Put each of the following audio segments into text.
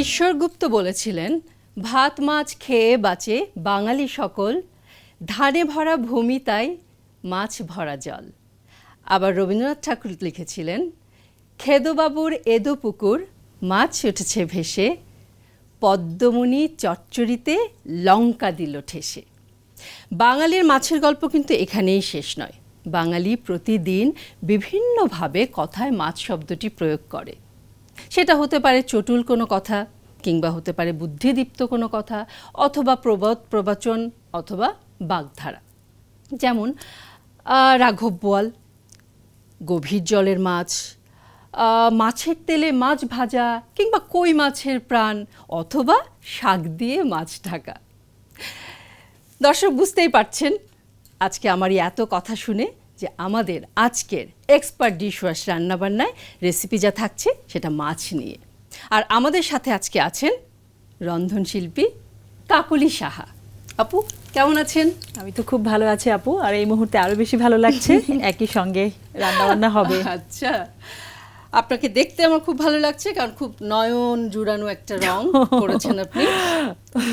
ঈশ্বরগুপ্ত বলেছিলেন, ভাত, মাছ খেয়ে বাঁচে বাঙালি সকল, ধানে ভরা ভূমি তাই মাছ ভরা জল। আবার রবীন্দ্রনাথ ঠাকুর লিখেছিলেন, খেদবাবুর এদো পুকুর, মাছ উঠেছে ভেসে পদ্মমণি চচ্চড়িতে লঙ্কা দিল ঠেসে। বাঙালির মাছের গল্প কিন্তু এখানেই শেষ নয়। বাঙালি প্রতিদিন বিভিন্নভাবে কথায় মাছ শব্দটি প্রয়োগ করে। সেটা হতে পারে চটুল কোনো কথা কিংবা হতে পারে বুদ্ধিদীপ্ত কোনো কথা অথবা প্রবাদ, প্রবচন অথবা বাগধারা। যেমন রাঘব বোয়াল, গভীর জলের মাছ মাছের তেলে মাছ ভাজা কিংবা কই মাছের প্রাণ অথবা শাক দিয়ে মাছ ঢাকা। দর্শক, বুঝতেই পারছেন আজকে আমার এত কথা শুনে যে আমাদের আজকের এক্সপার্ট ডিশওয়াশ রান্নাবান্নায় রেসিপি যা থাকছে সেটা মাছ নিয়ে। আর আমাদের সাথে আজকে আছেন রন্ধনশিল্পী কাকলি সাহা। আপু কেমন আছেন? আমি তো খুব ভালো আছি আপু আর এই মুহূর্তে আরও বেশি ভালো লাগছে। একই সঙ্গে রান্নাবান্না হবে। আচ্ছা আপনাকে দেখতে আমার খুব ভালো লাগছে কারণ খুব নয়ন জুড়ানো একটা রং করেছেন আপনি।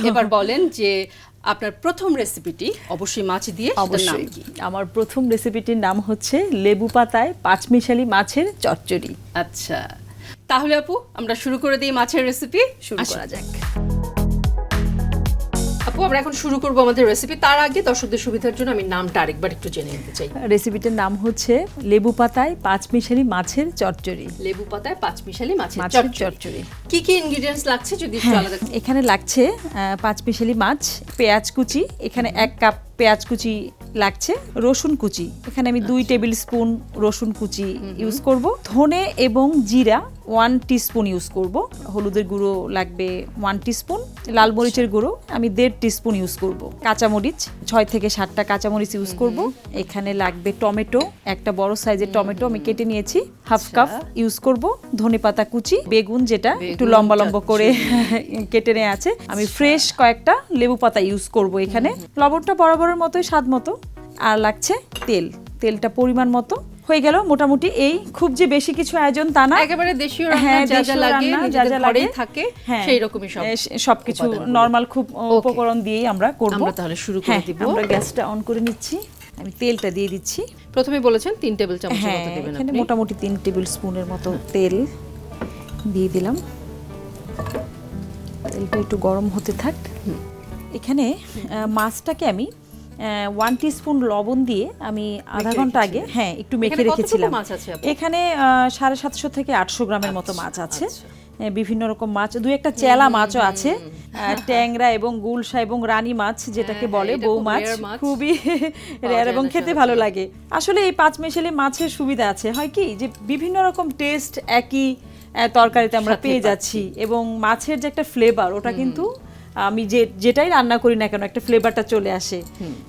এবার বলেন যে আপনার প্রথম রেসিপিটি অবশ্যই মাছ দিয়ে অবশ্যই। আমার প্রথম রেসিপিটির নাম হচ্ছে লেবু পাতায় পাঁচমিশালি মাছের চচ্চড়ি। আচ্ছা। তাহলে আপু আমরা শুরু করে দিই মাছের রেসিপি শুরু করা যাক। আপু আমরা এখন শুরু করব আমাদের রেসিপি তার আগে দর্শকদের সুবিধার জন্য আমি নামটা আরেকবার একটু জেনে নিতে চাই। রেসিপিটার নাম হচ্ছে লেবু পাতায় পাঁচ মিশালি মাছের চচ্চড়ি। লেবু পাতায় পাঁচ মিশালি মাছের চচ্চড়ি। কি কি ইনগ্রেডিয়েন্টস লাগছে যদি একটু হ্যাঁ, আলাদা এখানে লাগছে পাঁচ মিশালি মাছ পেঁয়াজ কুচি। এখানে এক কাপ পেঁয়াজ কুচি লাগছে রসুন কুচি। এখানে আমি দুই টেবিল স্পুন রসুন কুচি ইউজ করব। ধনে এবং জিরা ওয়ান টিস্পুন ইউজ করব। হলুদের গুঁড়ো লাগবে ওয়ান টিস্পুন লাল মরিচের গুঁড়ো আমি দেড় টিস্পুন ইউজ করব। কাঁচামরিচ ছয় থেকে সাতটা কাঁচামরিচ ইউজ করব। এখানে লাগবে টমেটো একটা বড় সাইজের টমেটো আমি কেটে নিয়েছি। হাফ কাপ ইউজ করব। ধনে পাতা কুচি বেগুন যেটা একটু লম্বা লম্বা করে কেটে নেওয়া আছে। আমি ফ্রেশ কয়েকটা লেবু পাতা ইউজ করব এখানে। লবণটা বরাবরের মতোই স্বাদ মতো। আর লাগছে তেল। তেলটা পরিমাণ মতো। হয়ে গেল মোটামুটি এই খুব যে বেশি কিছু আয়োজন তা না। একেবারে দেশীয় রান্না হ্যাঁ, যা যা লাগে যা যা লাগে, থাকে হ্যাঁ, সেই রকমই সব সবকিছু নরমাল খুব উপকরণ দিয়েই আমরা করব। আমরা তাহলে শুরু করে হ্যাঁ, দিব। আমরা গ্যাসটা অন করে নিচ্ছি। আমি তেলটা দিয়ে দিচ্ছি। প্রথমে বলেছেন তিন টেবিল চামচের হ্যাঁ মতো দেবেন এখানে আপনি। মোটামুটি তিন টেবিল স্পুনের মতো তেল দিয়ে দিলাম। তেলটা একটু গরম হতে থাক। এখানে মাছটাকে আমি ওয়ান টিস্পুন লবণ দিয়ে আমি আধা ঘণ্টা আগে হ্যাঁ একটু মেখে রেখেছিলাম। এখানে সাড়ে সাতশো থেকে আটশো গ্রামের মতো মাছ আছে। আচ্ছা। বিভিন্ন রকম মাছ দুই একটা চেলা মাছও আছে। ট্যাংরা এবং গুলশা এবং রানী মাছ যেটাকে হ্যাঁ, বলে এটা বউ মাছ খুবই রেয়ার এবং খেতে ভালো লাগে। আসলে এই পাঁচ মেশালি মাছের সুবিধা আছে। হয় কি যে বিভিন্ন রকম টেস্ট একই তরকারিতে আমরা পেয়ে যাচ্ছি এবং মাছের যে একটা ফ্লেভার ওটা কিন্তু আমি যে যেটাই রান্না করি না কেন একটা ফ্লেভারটা চলে আসে।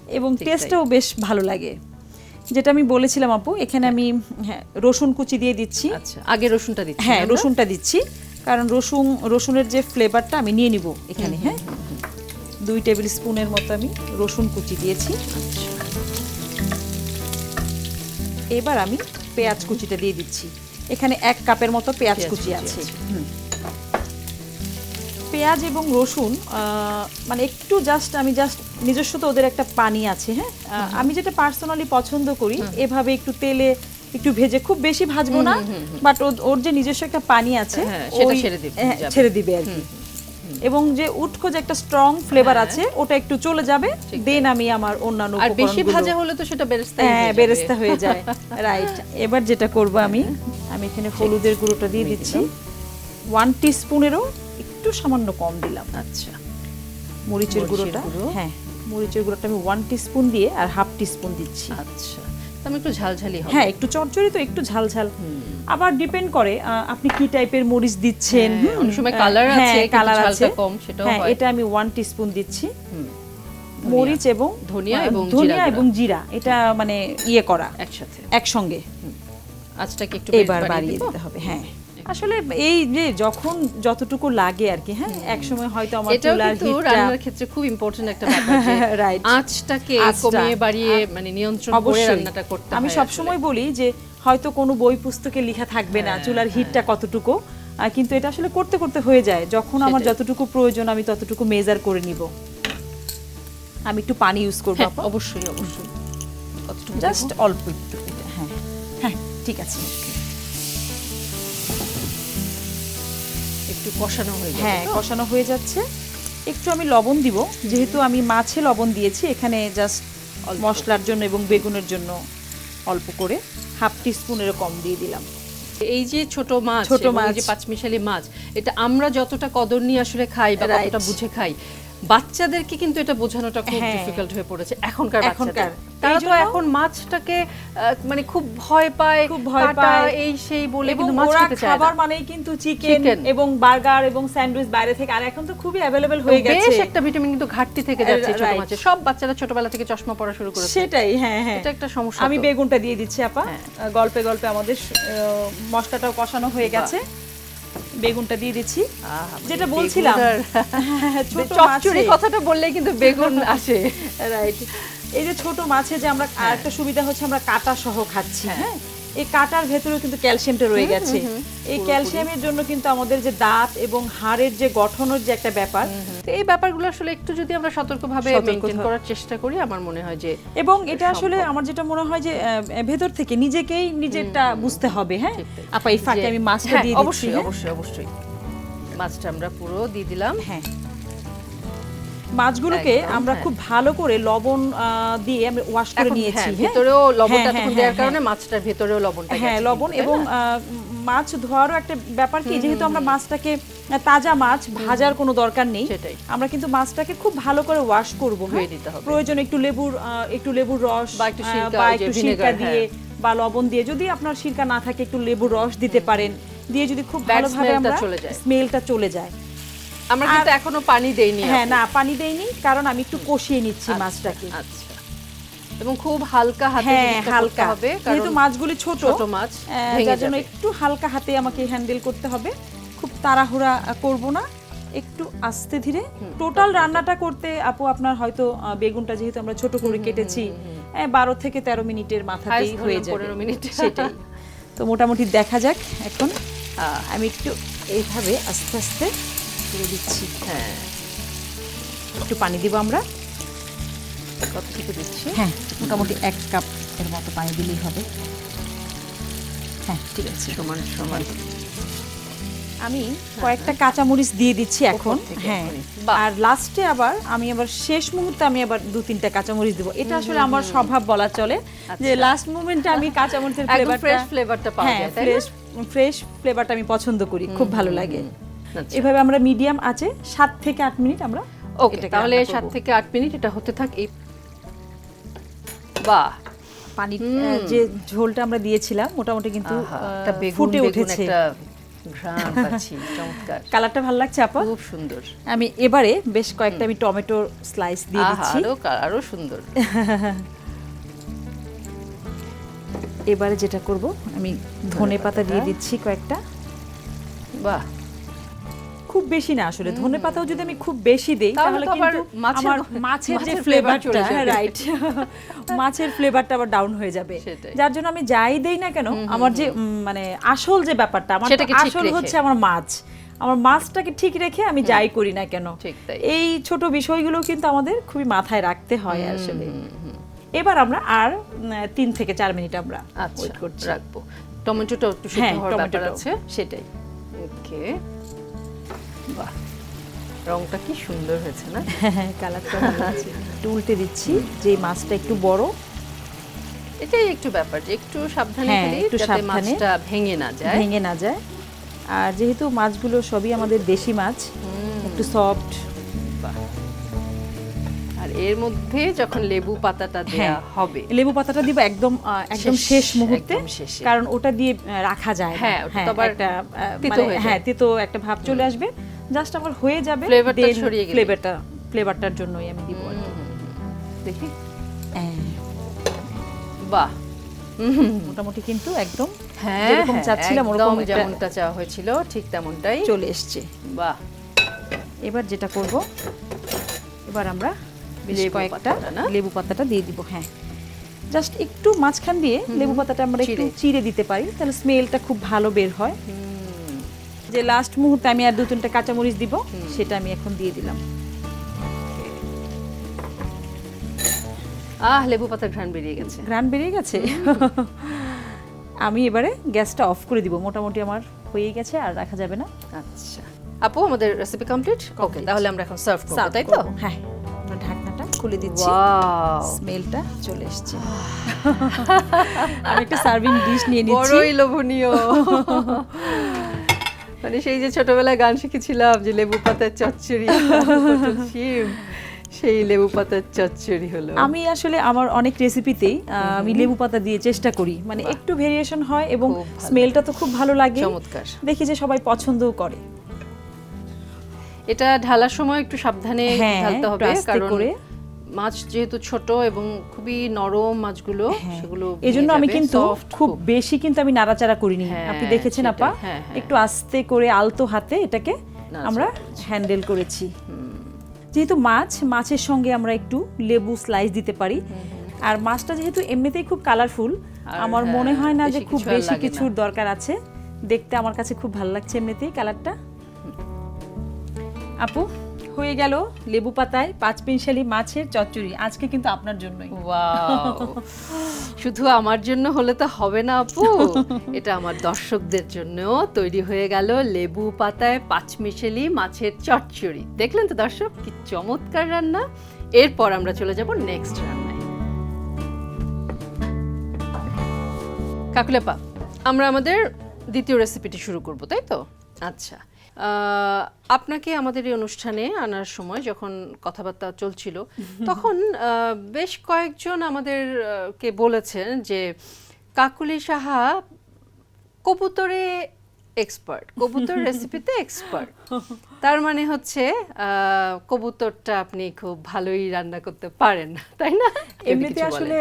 এবং টেস্টটাও বেশ ভালো লাগে। যেটা আমি বলেছিলাম আপু এখানে আমি হ্যাঁ রসুন কুচি দিয়ে দিচ্ছি। আচ্ছা আগে রসুনটা দিচ্ছি হ্যাঁ রসুনটা দিচ্ছি। কারণ রসুন রসুনের যে ফ্লেভারটা আমি নিয়ে নিব এখানে হ্যাঁ? দুই টেবিল স্পুনের মতো আমি রসুন কুচি দিয়েছি। এবার আমি পেঁয়াজ কুচিটা দিয়ে দিচ্ছি। এখানে এক কাপের মতো পেঁয়াজ কুচি আছে। হুম। পেঁয়াজ এবং রসুন মানে একটু জাস্ট আমি জাস্ট নিজস্ব তো ওদের একটা পানি আছে হ্যাঁ? আমি যেটা পার্সোনালি পছন্দ করি এভাবে একটু তেলে একটু ভেজে খুব বেশি ভাজবো না বাট ওর যে নিজস্ব একটা পানি আছে হ্যাঁ, হ্যাঁ। ছেড়ে দিবে আর কি। এবং যে উটকো যে একটা স্ট্রং ফ্লেভার আছে ওটা একটু চলে যাবে দেন আমি আমার অন্যান্য আর বেশি ভাজা হলে তো সেটা বেরেস্তা হ্যাঁ বেরেস্তা হয়ে যায়। রাইট এবার যেটা করব আমি আমি এখানে হলুদের গুঁড়োটা দিয়ে দিচ্ছি। ওয়ান টিস্পুনেরও একটু সামান্য কম দিলাম। আচ্ছা। মরিচের গুঁড়োটা? হ্যাঁ। মরিচের গুঁড়োটা আমি ওয়ান টিস্পুন দিয়ে আর হাফ টিস্পুন দিচ্ছি। আচ্ছা। আমি একটু ঝালঝালি হবে। হ্যাঁ একটু চটচড়ি তো একটু ঝাল ঝাল আবার ডিপেন্ড করে আপনি কি টাইপের মরিচ দিচ্ছেন? হ্যাঁ, অনেক সময় আহ, colour আছে, হ্যাঁ কালার আছে। কম, সেটাও হ্যাঁ হয়। এটা আমি ওয়ান টিস্পুন দিচ্ছি। মরিচ এবং ধনিয়া এবং ধনিয়া এবং জিরা এটা মানে ইয়ে করা। একসাথে। একসঙ্গে। আজটাকে একটু এবার বাড়িয়ে দিতে হবে হ্যাঁ। আসলে এই যে যখন যতটুকু লাগে আর কি হ্যাঁ এক সময় হয়তো আমার চুলার কিন্তু হিটটা রান্নার ক্ষেত্রে খুব ইম্পর্টেন্ট একটা ব্যাপার যে Right. আঁচটাকে কমিয়ে বাড়িয়ে মানে নিয়ন্ত্রণ করে রান্নাটা করতে আমি হয় সব সময় বলি যে হয়তো কোনো বই পুস্তকে লেখা থাকবে হ্যাঁ, না চুলার হিটটা কতটুকু আহ, কিন্তু এটা আসলে করতে করতে হয়ে যায়। যখন আমার যতটুকু প্রয়োজন আমি ততটুকু মেজার করে নিব। আমি একটু পানি ইউজ করব হ্যাঁ, অবশ্যই অবশ্যই। কতটুকু জাস্ট অল্প একটু হ্যাঁ হ্যাঁ ঠিক আছে। একটু কষানো হয়ে যাবে হ্যাঁ কষানো হয়ে যাচ্ছে। একটু আমি লবণ দিব। যেহেতু আমি মাছে লবণ দিয়েছি এখানে জাস্ট মশলার জন্য এবং বেগুনের জন্য অল্প করে হাফ টিস্পুনেরও কম দিয়ে দিলাম। এই যে ছোট মাছ ছোট মাছ। যে পাঁচমিশালি মাছ এটা আমরা যতটা কদর নিয়ে আসলে খাই বা. কতটা বুঝে খাই বাচ্চাদেরকে কিন্তু এটা বোঝানোটা খুব হ্যাঁ। ডিফিকাল্ট হয়ে পড়েছে এখনকার এখনকার। তারা তো এখন মাছটাকে মানে খুব ভয় পায় খুব ভয় পায়। এই সেই বলে কিন্তু মাছ খেতে চায় খাবার মানেই কিন্তু চিকেন এবং বার্গার এবং স্যান্ডউইচ বাইরে থেকে আর এখন তো খুবই অ্যাভেলেবেল হয়ে গেছে বেশ একটা ভিটামিন কিন্তু ঘাটতি থেকে যাচ্ছে ছোট মাছে সব বাচ্চারা ছোটবেলা থেকে চশমা পড়া শুরু করেছে। সেটাই হ্যাঁ হ্যাঁ। এটা একটা সমস্যা আমি বেগুনটা দিয়ে দিচ্ছি আপা। হ্যাঁ। গল্পে গল্পে আমাদের মশলাটাও কষানো হয়ে গেছে। বেগুনটা দিয়ে দিচ্ছি। আহা, যেটা মানে বলছিলাম আর- ছোট চচ্চড়ি কথাটা বললেই কিন্তু বেগুন আসে। রাইট এই যে ছোট মাছে যে আমরা একটা আরেকটা সুবিধা হচ্ছে আমরা কাটা সহ খাচ্ছি হ্যাঁ? এই কাটার ভেতরেও কিন্তু ক্যালসিয়ামটা রয়ে গেছে। এই ক্যালসিয়ামের জন্য কিন্তু আমাদের যে দাঁত এবং হাড়ের যে গঠনের যে একটা ব্যাপার তো এই ব্যাপারগুলো আসলে একটু যদি আমরা সতর্কভাবে সতর্ক মেনটেন করার চেষ্টা করি আমার মনে হয় যে এবং এটা আসলে আমার যেটা মনে হয় যে ভেতর থেকে নিজেকেই নিজেরটা বুঝতে হবে হ্যাঁ? আপা এই ফাঁকে আমি মাছটা হ্যাঁ, দিয়ে দিচ্ছি অবশ্যই হ্যাঁ? অবশ্যই অবশ্যই। মাছটা আমরা পুরো দিয়ে দিলাম। হ্যাঁ। মাছগুলোকে আমরা হ্যাঁ। খুব ভালো করে লবণ দিয়ে আমরা ওয়াশ করে নিয়েছি হ্যাঁ, হ্যাঁ? ভেতরেও লবণটা হ্যাঁ, তখন হ্যাঁ, দেওয়ার হ্যাঁ, কারণে মাছটার ভেতরেও লবণটা হ্যাঁ লবণ এবং মাছ ধোয়ারও একটা ব্যাপার কি যেহেতু আমরা মাছটাকে তাজা মাছ ভাজার কোনো দরকার নেই সেটাই। আমরা কিন্তু মাছটাকে খুব ভালো করে ওয়াশ করব হয়ে দিতে হবে। প্রয়োজন একটু লেবুর একটু লেবুর রস বা একটু সিরকা, দিয়ে হ্যাঁ। বা লবণ দিয়ে যদি আপনার সিরকা না থাকে একটু লেবুর রস দিতে পারেন দিয়ে যদি খুব ভালোভাবে আমরা। স্মেলটা চলে যায় আমরা কিন্তু এখনও পানি দেইনি হ্যাঁ না পানি দেইনি কারণ আমি একটু কষিয়ে নিচ্ছি আচ্ছা, মাছটাকে। আচ্ছা। এবং খুব হালকা হাতে হ্যাঁ হালকা। হবে যেহেতু কারণ মাছগুলি ছোট ছোট মাছ যার জন্য একটু হালকা হাতে আমাকে হ্যান্ডেল করতে হবে। খুব তাড়াহুড়া করব না একটু আস্তে ধীরে। টোটাল রান্নাটা করতে আপু আপনার হয়তো বেগুনটা যেহেতু আমরা ছোট করে কেটেছি আহ, বারো থেকে তেরো মিনিটের মাথাতেই হয়ে যাবে। 15 মিনিট। সেটাই। তো মোটামুটি দেখা যাক এখন। আমি একটু এইভাবে আস্তে আস্তে করে দিচ্ছি। হ্যাঁ। একটু পানি দিব আমরা। কতটুকু দিচ্ছি? হ্যাঁ মোটামুটি এক কাপ এর মতো পানি দিলেই হবে। হ্যাঁ ঠিক আছে। সমান সমান। আমি কয়েকটা কাঁচামরিচ দিয়ে দিচ্ছি এখন। হ্যাঁ। আর লাস্টে আবার আমি আবার শেষ মুহূর্তে আমি আবার দু তিনটা কাঁচামরিচ দেবো। এটা আসলে আমার স্বভাব বলা চলে যে লাস্ট মোমেন্টে আমি কাঁচামরিচের ফ্লেভারটা ফ্রেশ ফ্লেভারটা পাওয়া হ্যাঁ যায় ফ্রেশ ফ্রেশ ফ্লেভারটা আমি পছন্দ করি। খুব ভালো লাগে। আচ্ছা। এভাবে আমরা মিডিয়াম আছে সাত থেকে আট মিনিট আমরা ওকে তাহলে সাত থেকে আট মিনিট এটা হতে থাক এই বাহ। পানি যে ঝোলটা আমরা দিয়েছিলাম মোটামুটি কিন্তু একটা বেগুন ফুটে উঠেছে। ঘ্রাণ পাচ্ছি চমৎকার। কালারটা ভালো লাগছে আপা? খুব সুন্দর। আমি এবারে বেশ কয়েকটা আমি টমেটোর স্লাইস দিয়ে দিচ্ছি। আরও আরও সুন্দর। এবারে যেটা করব আমি ধনে পাতা দিয়ে দিচ্ছি কয়েকটা। বাহ। খুব বেশি না আসলে। ধনে পাতাও যদি আমি খুব বেশি দেই তাহলে কিন্তু আমার মাছের যে ফ্লেভারটা। রাইট মাছের ফ্লেভারটা আবার ডাউন হয়ে যাবে। যার জন্য আমি যাই দেই না কেন আমার যে মানে আসল যে ব্যাপারটা আমার আসল। হচ্ছে আমার মাছ। আমার মাছটাকে ঠিক রেখে আমি যাই করি না কেন। এই ছোট বিষয়গুলো কিন্তু আমাদের খুবই মাথায় রাখতে হয় আসলে। এবার আমরা আর তিন থেকে চার মিনিট আমরা আচ্ছা ওয়েট করছি। রাখব। টমেটোটা একটু সিদ্ধ হ্যাঁ হওয়ার ব্যাপার আছে। সেটাই। ওকে বাহ রংটা কি সুন্দর হয়েছে না? হ্যাঁ কালারটা ভালো আছে। একটু উল্টে দিচ্ছি যে মাছটা একটু বড়। এটাই একটু ব্যাপার যে একটু সাবধানে হ্যাঁ, একটু সাবধানে। ভেঙে না যায়। ভেঙে না যায়। আর যেহেতু মাছগুলো সবই আমাদের দেশি মাছ একটু সফট আর এর মধ্যে যখন লেবু পাতাটা দেয়া হ্যাঁ হবে লেবু পাতাটা দিব একদম একদম শেষ, মুহূর্তে কারণ ওটা দিয়ে রাখা যায় হ্যাঁ, ওটা তো আবার আহ, তিতো মানে, হয়ে। হ্যাঁ তিতো একটা ভাব চলে আসবে। জাস্ট আমার হয়ে যাবে Flavorটা ছড়িয়ে গেলেই। ফ্লেভারটা ফ্লেভারটার জন্যই আমি দিব আর দেখি। হ্যাঁ, বাহ। মোটামুটি কিন্তু একদম হ্যাঁ যেরকম হ্যাঁ, চাচ্ছিলাম ওরকম যেমনটা চাওয়া হয়েছিল ঠিক তেমনটাই চলে এসছে। বাহ। এবার যেটা করব এবার আমরা বেশ লেবু কয়েকটা পাতাটা লেবু পাতাটা দিয়ে দিব হ্যাঁ। জাস্ট একটু মাঝখান দিয়ে লেবু পাতাটা আমরা একটু। চিড়ে। দিতে পারি তাহলে স্মেলটা খুব ভালো বের হয়। যে লাস্ট মুহূর্তে আমি আর দু তিনটা কাঁচামরিচ দিব সেটা আমি এখন দিয়ে দিলাম। আহ লেবু পাতার ঘ্রাণ বেরিয়ে গেছে। গ্রান বেরিয়ে গেছে? আমি এবারে গ্যাসটা অফ করে দিব। মোটামুটি আমার হয়ে গেছে আর রাখা যাবে না। আচ্ছা। আপু আমাদের রেসিপি কমপ্লিট ওকে তাহলে আমরা এখন সার্ভ করব। তাই তো? হ্যাঁ। ঢাকনাটা খুলে দিচ্ছি। ওয়াও স্মেলটা চলে এসছে। আমি একটা সার্ভিং ডিশ নিয়ে নিচ্ছি। বড়ই লোভনীয়। মানে সেই যে ছোটবেলায় গান শিখেছিলাম যে লেবু পাতার চচ্চড়ি সেই লেবু পাতার চচ্চড়ি হলো আমি আসলে আমার অনেক রেসিপিতেই আমি লেবু পাতা দিয়ে চেষ্টা করি মানে একটু ভেরিয়েশন হয় এবং স্মেলটা তো খুব ভালো লাগে চমৎকার দেখি যে সবাই পছন্দও করে এটা ঢালার সময় একটু সাবধানে ঢালতে হবে কারণ করে। মাছ যেহেতু ছোট এবং খুবই নরম মাছগুলো সেগুলো এই জন্য আমি কিন্তু খুব বেশি কিন্তু আমি নাড়াচাড়া করিনি। হ্যাঁ, আপনি দেখেছেন আপা? হ্যাঁ, হ্যাঁ। একটু আস্তে করে আলতো হাতে এটাকে আমরা হ্যান্ডেল করেছি। যেহেতু মাছ মাছের সঙ্গে আমরা একটু লেবু স্লাইস দিতে পারি। আর মাছটা যেহেতু এমনিতেই খুব কালারফুল আমার হ্যাঁ, মনে হয় না যে খুব বেশি কিছুর দরকার আছে। দেখতে আমার কাছে খুব ভালো লাগছে এমনিতেই কালারটা আপু? হয়ে গেল লেবু পাতায় পাঁচ পেনশালি মাছের চচ্চড়ি। আজকে কিন্তু আপনার জন্যই। শুধু আমার জন্য হলে তো হবে না আপু। এটা আমার দর্শকদের জন্যও তৈরি হয়ে গেল লেবু পাতায় পাঁচমিশেলি মাছের চচ্চড়ি। দেখলেন তো দর্শক কি চমৎকার রান্না। এরপর আমরা চলে যাব নেক্সট রান্নায়। কাকুলেপা আমরা আমাদের দ্বিতীয় রেসিপিটি শুরু করব তাই তো? আচ্ছা। আপনাকে আমাদের এই অনুষ্ঠানে আনার সময় যখন কথাবার্তা চলছিল তখন বেশ কয়েকজন আমাদের কে বলেছেন যে কাকুলি সাহা কবুতরে এক্সপার্ট কবুতর রেসিপিতে এক্সপার্ট তার মানে হচ্ছে কবুতরটা আপনি খুব ভালোই রান্না করতে পারেন তাই না? এমনিতে আসলে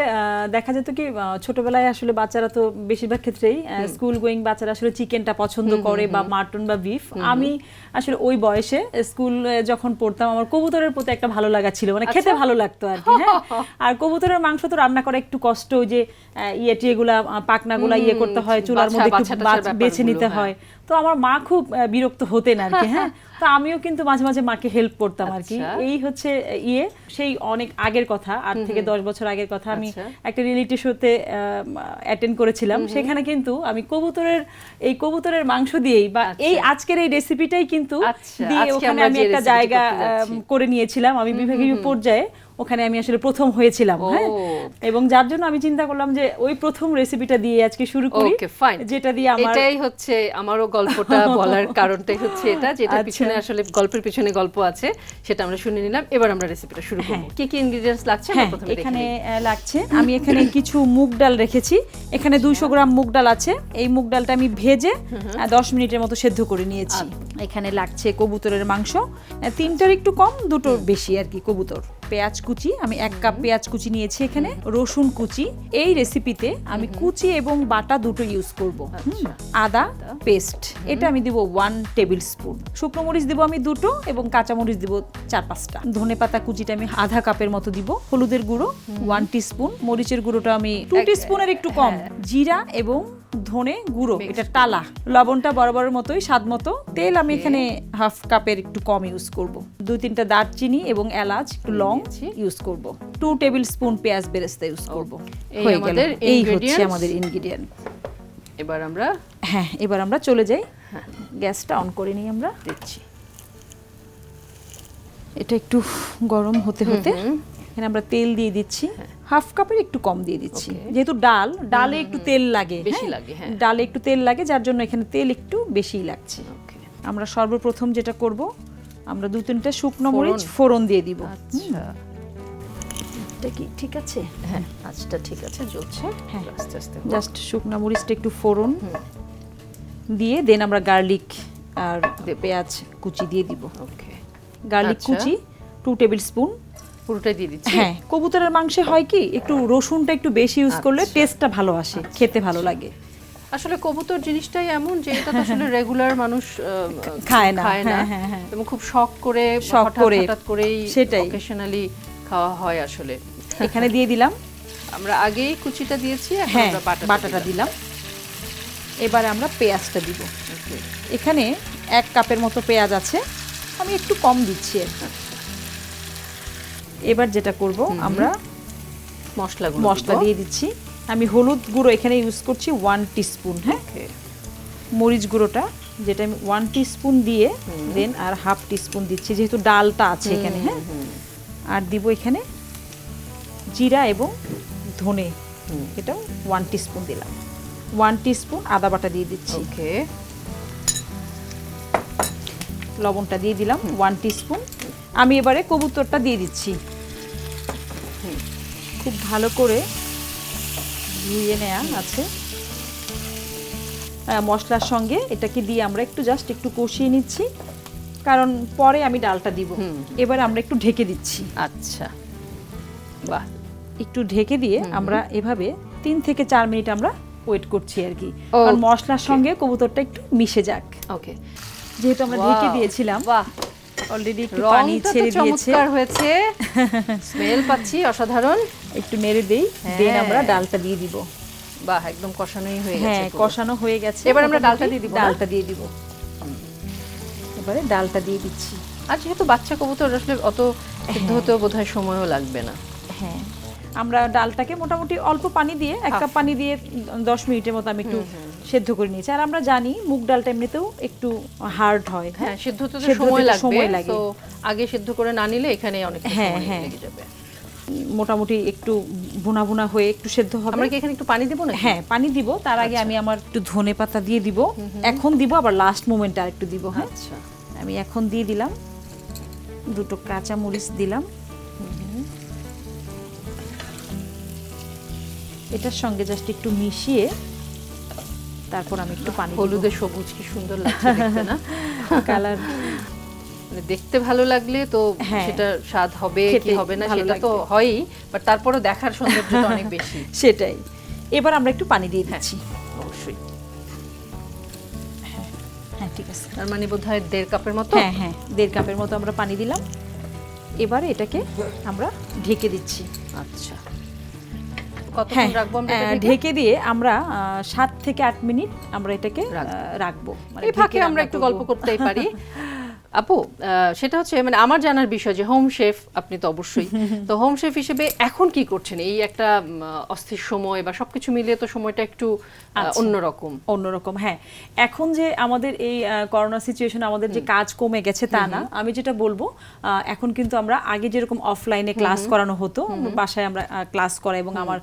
দেখা যেত কি ছোটবেলায় আসলে বাচ্চারা তো বেশিরভাগ ক্ষেত্রেই স্কুল গোয়িং বাচ্চারা আসলে চিকেনটা পছন্দ করে বা মাটন বা বিফ আমি আসলে ওই বয়সে স্কুল যখন পড়তাম আমার কবুতরের প্রতি একটা ভালো লাগা ছিল মানে খেতে আচ্ছা। ভালো লাগতো আর কি হ্যাঁ? আর কবুতরের মাংস তো রান্না করা একটু কষ্ট ওই যে আহ, ইয়ে টিয়েগুলা আহ, পাখনাগুলা ইয়ে করতে হয় চুলার মধ্যে একটু বেছে নিতে হ্যাঁ। হয়। তো আমার মা খুব বিরক্ত হতেন আর কি হ্যাঁ? তো আমিও কিন্তু মাঝে মাঝে মাকে হেল্প করতাম আর কি। আচ্ছা। এই হচ্ছে ইয়ে সেই অনেক আগের কথা আট থেকে দশ বছর আগের কথা আমি আচ্ছা। একটা রিয়েলিটি শোতে অ্যাটেন্ড করেছিলাম। সেখানে কিন্তু আমি কবুতরের এই কবুতরের মাংস দিয়েই বা এই আজকের এই রেসিপিটাই কিন্তু আচ্ছা, দিয়ে ওখানে আমি একটা জায়গা করে নিয়েছিলাম। আমি বিভাগীয় পর্যায়ে ওখানে আমি আসলে প্রথম হয়েছিলাম হ্যাঁ? এবং যার জন্য আমি চিন্তা করলাম যে ওই প্রথম রেসিপিটা দিয়ে আজকে শুরু করি যেটা দিয়ে আমার এটাই হচ্ছে আমারও গল্পটা বলার কারণটাই হচ্ছে এটা যেটা আচ্ছা। পিছনে আসলে গল্পের পিছনে গল্প আছে সেটা আমরা শুনে নিলাম এবার আমরা রেসিপিটা শুরু করব। কি কি ইনগ্রেডিয়েন্টস লাগছে? হ্যাঁ প্রথমে দেখে এখানে লাগছে। আমি এখানে কিছু মুগ ডাল রেখেছি। এখানে দুইশো গ্রাম মুগ ডাল আছে। এই মুগ ডালটা আমি ভেজে আহ, দশ মিনিটের মতো সেদ্ধ করে নিয়েছি। এখানে লাগছে কবুতরের মাংস। তিনটার একটু কম দুটোর বেশি আর কি কবুতর। পেঁয়াজ কুচি আমি এক কাপ পেঁয়াজ কুচি নিয়েছি এখানে রসুন কুচি। এই রেসিপিতে আমি কুচি এবং বাটা দুটো ইউজ করব। আচ্ছা। আদা পেস্ট এটা আমি দিব ওয়ান টেবিল স্পুন শুকনো মরিচ দিব আমি দুটো এবং কাঁচা মরিচ দিব চার পাঁচটা। ধনে পাতা কুচিটা আমি আধা কাপের মতো দিব হলুদের গুঁড়ো ওয়ান স্পুন মরিচের গুঁড়োটা আমি টু এক- স্পুনের একটু কম। জিরা এবং ধনে গুঁড়ো এটা টালা। লবণটা বরাবরের মতোই স্বাদ মতো। তেল আমি এখানে হাফ কাপের একটু কম ইউজ করব। দুই তিনটা দারচিনি এবং এলাচ একটু লং ইউজ করব। টু টেবিল স্পুন পেঁয়াজ বেরেস্তা ইউজ করব। এই হয়ে গেল। এই হচ্ছে আমাদের ইনগ্রিডিয়েন্ট এবার আমরা হ্যাঁ এবার আমরা চলে যাই। হ্যাঁ। গ্যাসটা অন করে নিই আমরা। দিচ্ছি। এটা একটু গরম হতে হতে। এখানে আমরা তেল দিয়ে দিচ্ছি। হাফ কাপের একটু কম দিয়ে দিচ্ছি। যেহেতু ডাল ডালে একটু তেল লাগে বেশি হ্যাঁ? লাগে, হ্যাঁ। ডালে একটু তেল লাগে যার জন্য এখানে তেল একটু বেশিই লাগছে। ওকে। আমরা সর্বপ্রথম যেটা করব আমরা দু তিনটা শুকনো মরিচ ফোড়ন দিয়ে দিব। আচ্ছা। এটা কি ঠিক আছে? হ্যাঁ। আজটা ঠিক আছে জ্বলছে। হ্যাঁ। আস্তে আস্তে। জাস্ট শুকনো মরিচটা একটু ফোড়ন দিয়ে দেন আমরা গার্লিক আর পেঁয়াজ কুচি দিয়ে দিব। ওকে। গার্লিক আচ্ছা। কুচি টু টেবিল স্পুন পুরোটাই দিয়ে দিচ্ছি। হ্যাঁ। কবুতরের মাংসে হয় কি একটু রসুনটা একটু বেশি ইউজ করলে আচ্ছা। টেস্টটা ভালো আসে খেতে ভালো লাগে। আসলে কবুতর জিনিসটাই এমন যে এটা তো আসলে রেগুলার মানুষ খায় না, খায় না। হ্যাঁ, হ্যাঁ, হ্যাঁ। এবং খুব শখ করে শখ করে, হঠাৎ করেই সেটাই। অকেশনালি খাওয়া হয় আসলে। এখানে দিয়ে দিলাম। আমরা আগেই কুচিটা দিয়েছি এখন হ্যাঁ আমরা বাটাটা দিলাম। এবারে আমরা পেঁয়াজটা দিব। এখানে এক কাপের মতো পেঁয়াজ আছে। আমি একটু কম দিচ্ছি আর। এবার যেটা করব আমরা মশলাগুলো মশলা দিয়ে দিচ্ছি। আমি হলুদ গুঁড়ো এখানে ইউজ করছি ওয়ান টিস্পুন হ্যাঁ? মরিচ গুঁড়োটা যেটা আমি ওয়ান টিস্পুন দিয়ে দেন আর হাফ টিস্পুন দিচ্ছি যেহেতু ডালটা আছে এখানে হ্যাঁ? আর দিব এখানে জিরা এবং ধনে এটাও ওয়ান টিস্পুন দিলাম। ওয়ান টিস্পুন আদা বাটা দিয়ে দিচ্ছি। ওকে লবণটা দিয়ে দিলাম ওয়ান টিস্পুন আমি এবারে কবুতরটা দিয়ে দিচ্ছি। খুব ভালো করে ধুয়ে নেওয়া আছে। মশলার সঙ্গে এটাকে দিয়ে আমরা একটু জাস্ট একটু কষিয়ে নিচ্ছি কারণ পরে আমি ডালটা দিব। এবার আমরা একটু ঢেকে দিচ্ছি। আচ্ছা। বাহ একটু ঢেকে দিয়ে আমরা এভাবে তিন থেকে চার মিনিট আমরা ওয়েট করছি আর কি। মশলার সঙ্গে কবুতরটা একটু মিশে যাক। ওকে। যেহেতু আমরা ঢেকে দিয়েছিলাম। বাহ। অলরেডি একটু পানি ছেড়ে দিয়েছে। চমৎকার হয়েছে। স্মেল পাচ্ছি অসাধারণ। একটু নেড়ে দেই দেন হ্যাঁ। আমরা ডালটা দিয়ে দিব। বাহ একদম কষানোই হয়ে গেছে হ্যাঁ কষানো হয়ে গেছে এবার আমরা ডালটা দিয়ে দিব। ডালটা দিয়ে দিব। এবারে ডালটা দিয়ে দিচ্ছি। আর যেহেতু বাচ্চা কবুতর আসলে অত সিদ্ধ হতেও বোধহয় সময়ও লাগবে না। হ্যাঁ। আমরা ডালটাকে মোটামুটি অল্প পানি দিয়ে এক কাপ পানি দিয়ে দশ মিনিটের মতো আমি একটু সেদ্ধ করে নিয়েছি। আর আমরা জানি মুগ ডালটা এমনিতেও একটু হার্ড হয় হ্যাঁ সিদ্ধ হতে তো সেদ্ধ সময় লাগবে লাগে। তো আগে সিদ্ধ করে না নিলে এখানে অনেক হ্যাঁ, হ্যাঁ। মোটামুটি একটু ভুনা ভুনা হয়ে একটু সেদ্ধ হবে। আমরা কি এখানে একটু পানি দেবো না হ্যাঁ পানি দিব। তার আগে আমি আমার একটু ধনে পাতা দিয়ে দিব। এখন দিব আবার লাস্ট মোমেন্টে আর একটু দিব হ্যাঁ? আচ্ছা। আমি এখন দিয়ে দিলাম। দুটো কাঁচা মরিচ দিলাম এটার সঙ্গে জাস্ট একটু মিশিয়ে তারপর আমি একটু পানি হলুদে সবুজ কি সুন্দর লাগছে দেখতে না? কালার। মানে দেখতে ভালো লাগলে তো হ্যাঁ। সেটা স্বাদ হবে কি হবে না সেটা তো হয়ই বাট তারপরে দেখার সৌন্দর্যটা অনেক বেশি। সেটাই। এবার আমরা একটু পানি দিয়ে দিচ্ছি। অবশ্যই। হ্যাঁ ঠিক আছে। তার মানে বোধহয় দেড় কাপের মতো? হ্যাঁ হ্যাঁ দেড় কাপের মতো আমরা পানি দিলাম। এবারে এটাকে আমরা ঢেকে দিচ্ছি। আচ্ছা। কতক্ষণ হ্যাঁ রাখব আমরা ঢেকে? দিয়ে আমরা আহ, সাত থেকে আট মিনিট আমরা এটাকে রাখব। মানে এই ফাঁকে আমরা একটু গল্প করতেই পারি আপু সেটা হচ্ছে মানে আমার জানার বিষয় যে হোম শেফ আপনি তো অবশ্যই। তো হোম শেফ হিসেবে এখন কি করছেন? এই একটা অস্থির সময় বা সবকিছু মিলিয়ে তো সময়টা একটু আচ্ছা। অন্যরকম। অন্যরকম হ্যাঁ। এখন যে আমাদের এই করোনা সিচুয়েশন আমাদের যে কাজ কমে গেছে তা না। আমি যেটা বলব এখন কিন্তু আমরা আগে যেরকম অফলাইনে ক্লাস করানো হতো বাসায় আমরা ক্লাস করা এবং আমার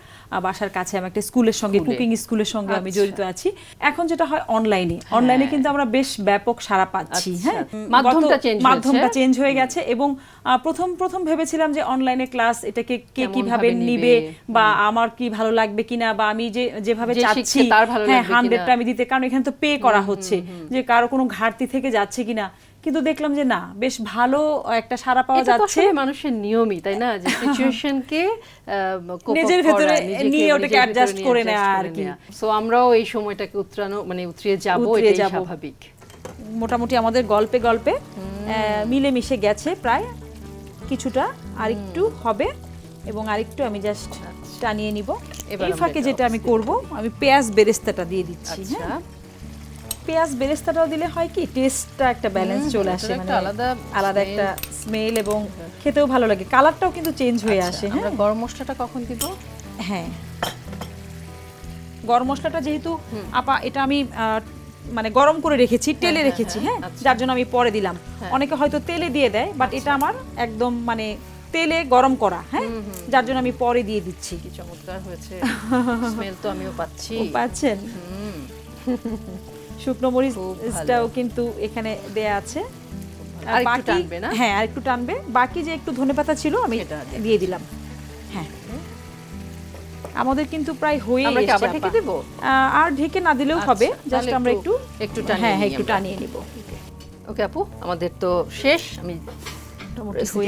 বাসার কাছে আমি একটা স্কুলের সঙ্গে কুকিং স্কুলের সঙ্গে আমি আচ্ছা। জড়িত আছি। এখন যেটা হয় অনলাইনে অনলাইনে কিন্তু আমরা বেশ ব্যাপক সারা পাচ্ছি আচ্ছা। হ্যাঁ? মাধ্যমটা। চেঞ্জ হয়ে গেছে এবং প্রথম প্রথম ভেবেছিলাম যে অনলাইনে ক্লাস এটাকে কে কীভাবে নিবে বা আমার কি ভালো লাগবে কিনা বা আমি যে যেভাবে চাচ্ছি হ্যাঁ হান্ড্রেডটা আমি দিতে কারণ এখানে তো পে করা হচ্ছে যে কারও কোনো ঘাটতি থেকে যাচ্ছে কিনা। কিন্তু দেখলাম যে না বেশ ভালো একটা সারা পাওয়া যাচ্ছে। মানুষের নিয়মই তাই না? যে সিচুয়েশনকে নিজের ভেতরে নিয়ে ওটাকে adjust করে নেওয়া আর কি। সো আমরাও এই সময়টাকে উত্তরানো মানে উতরিয়ে যাব এটাই স্বাভাবিক। মোটামুটি আমাদের গল্পে গল্পে মিলেমিশে গেছে প্রায় কিছুটা। আরেকটু হবে এবং আরেকটু আমি জাস্ট টানিয়ে নিব। এবার এই ফাঁকে যেটা আমি করব আমি পেঁয়াজ বেরেস্তাটা দিয়ে দিচ্ছি আচ্ছা। হ্যাঁ? পেঁয়াজ বেরেস্তাটাও দিলে হয় কি টেস্টটা একটা ব্যালেন্স চলে আসে একটা মানে আলাদা আলাদা একটা স্মেল এবং খেতেও ভালো লাগে। কালারটাও কিন্তু চেঞ্জ হয়ে আচ্ছা, আসে হ্যাঁ? গরম মশলাটা কখন দিব? হ্যাঁ। গরম মশলাটা যেহেতু আপা এটা আমি মানে গরম করে রেখেছি তেলে হ্যাঁ, রেখেছি হ্যাঁ, হ্যাঁ? আচ্ছা। যার জন্য আমি পরে দিলাম। হ্যাঁ। অনেকে হয়তো তেলে দিয়ে দেয় বাট এটা আমার একদম মানে তেলে গরম করা হ্যাঁ? যার জন্য আমি পরে দিয়ে দিচ্ছি। কি চমৎকার হয়েছে। স্মেল তো আমিও পাচ্ছি। পাচ্ছেন? শুকনো মরিচ খুব ভালো। টাও কিন্তু এখানে দেয়া আছে। আর বাকি- টানবে না? হ্যাঁ আর একটু টানবে। বাকি যে একটু ধনেপাতা ছিল আমি দিয়ে দিলাম। হ্যাঁ আমাদের কিন্তু প্রায় হয়ে আমরা আবার ঢেকে দেব? আর ঢেকে না দিলেও আচ্ছা, হবে জাস্ট আমরা একটু একটু- হ্যাঁ হ্যাঁ একটু টানিয়ে নিব। ওকে আপু আমাদের তো শেষ। আমি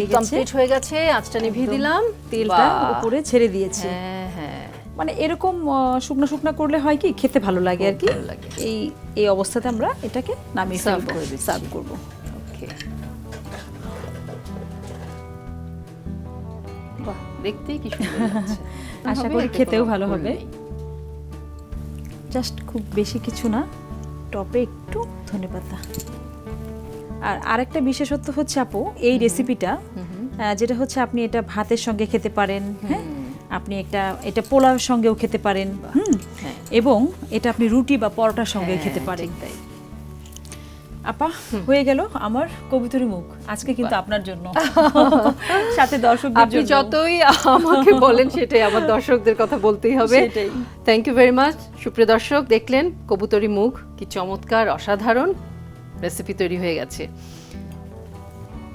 গেছে। কমপ্লিট হয়ে গেছে আঁচটা নিভিয়ে দিলাম। তেলটা। উপরে ছেড়ে দিয়েছে। হ্যাঁ হ্যাঁ। মানে এরকম শুকনো শুকনো করলে হয় কি খেতে ভালো লাগে আর কি। এই এই অবস্থাতে আমরা এটাকে নামিয়ে সার্ভ করব। বাহ দেখতেই কি সুন্দর লাগছে। আশা করি খেতেও ভালো হবে। জাস্ট খুব বেশি কিছু না টপে একটু ধনেপাতা আর আরেকটা বিশেষত্ব হচ্ছে আপু এই রেসিপিটা যেটা হচ্ছে আপনি এটা ভাতের সঙ্গে খেতে পারেন হ্যাঁ? আপনি একটা এটা পোলাওর সঙ্গেও খেতে পারেন হুম? হ্যাঁ। এবং এটা আপনি রুটি বা পরোটার সঙ্গে হ্যাঁ, খেতে পারেন। তাই। আপা হয়ে গেল আমার কবিতরি মুখ। আজকে কিন্তু আপনার জন্য। সাথে দর্শকদের আপনি যতই আমাকে বলেন সেটাই আমার দর্শকদের কথা বলতেই হবে। থ্যাংক ইউ ভেরি মাচ সুপ্রিয় দর্শক দেখলেন কবুতরি মুখ। কি চমৎকার অসাধারণ। রেসিপি তৈরি হয়ে গেছে।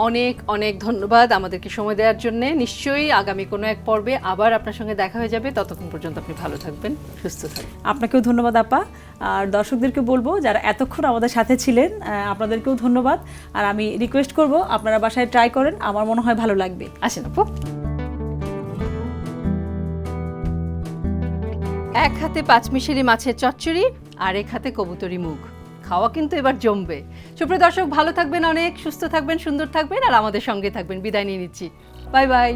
অনেক অনেক ধন্যবাদ আমাদেরকে সময় দেওয়ার জন্য। নিশ্চয়ই আগামী কোনো এক পর্বে আবার আপনার সঙ্গে দেখা হয়ে যাবে। ততক্ষণ পর্যন্ত আপনি ভালো থাকবেন সুস্থ থাকবেন। আপনাকেও ধন্যবাদ আপা। আর দর্শকদেরকে বলব যারা এতক্ষণ আমাদের সাথে ছিলেন আপনাদেরকেও ধন্যবাদ। আর আমি রিকোয়েস্ট করব আপনারা বাসায় ট্রাই করেন আমার মনে হয় ভালো লাগবে। আসেন আপু। এক হাতে পাঁচমিশালি মাছের চচ্চড়ি আর এক হাতে কবুতরি মুখ খাওয়া কিন্তু এবার জমবে। সুপ্রিয় দর্শক, ভালো থাকবেন অনেক, সুস্থ থাকবেন, সুন্দর থাকবেন, আর আমাদের সঙ্গে থাকবেন। বিদায় নিয়ে নিচ্ছি। Bye bye.